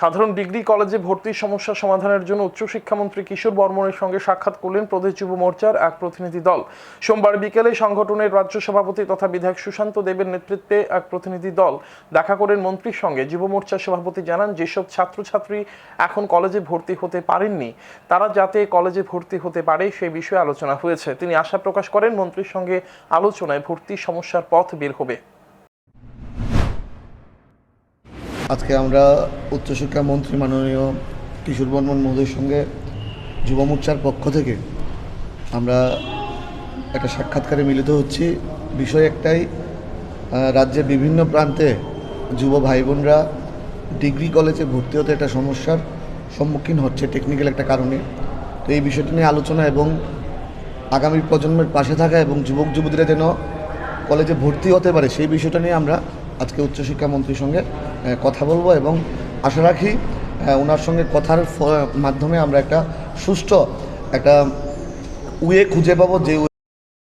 সাধারণ ডিগ্রি কলেজে ভর্তির সমস্যা সমাধানের জন্য উচ্চশিক্ষামন্ত্রী কিশোর বর্মনের সঙ্গে সাক্ষাৎ করলেন প্রদেশ যুব মোর্চার এক প্রতিনিধি দল। সোমবার বিকেলে সংগঠনের রাজ্য সভাপতি তথা বিধায়ক সুশান্ত দেবের নেতৃত্বে এক প্রতিনিধি দল দেখা করেন মন্ত্রীর সঙ্গে। যুব মোর্চার সভাপতি জানান, যেসব ছাত্রছাত্রী এখন কলেজে ভর্তি হতে পারেননি, তারা যাতে কলেজে ভর্তি হতে পারে সেই বিষয়ে আলোচনা হয়েছে। তিনি আশা প্রকাশ করেন, মন্ত্রীর সঙ্গে আলোচনায় ভর্তির সমস্যার পথ বের হবে। আজকে আমরা উচ্চশিক্ষা মন্ত্রী মাননীয় কিশোর বর্মন মহোদয়ের সঙ্গে যুব মোর্চার পক্ষ থেকে আমরা একটা সাক্ষাৎকারে মিলিত হচ্ছি। বিষয় একটাই রাজ্যের বিভিন্ন প্রান্তে যুব ভাই বোনরা ডিগ্রি কলেজে ভর্তি হতে একটা সমস্যার সম্মুখীন হচ্ছে টেকনিক্যাল একটা কারণে। তো এই বিষয়টি নিয়ে আলোচনা এবং আগামী প্রজন্মের পাশে থাকা এবং যুবক যুবতীরা যেন কলেজে ভর্তি হতে পারে সেই বিষয়টা নিয়ে আমরা আজকে উচ্চশিক্ষা মন্ত্রীর সঙ্গে কথা বলব এবং আশা রাখি ওনার সঙ্গে কথার মাধ্যমে আমরা একটা সুষ্ঠু একটা উয়ে খুঁজে পাবো যে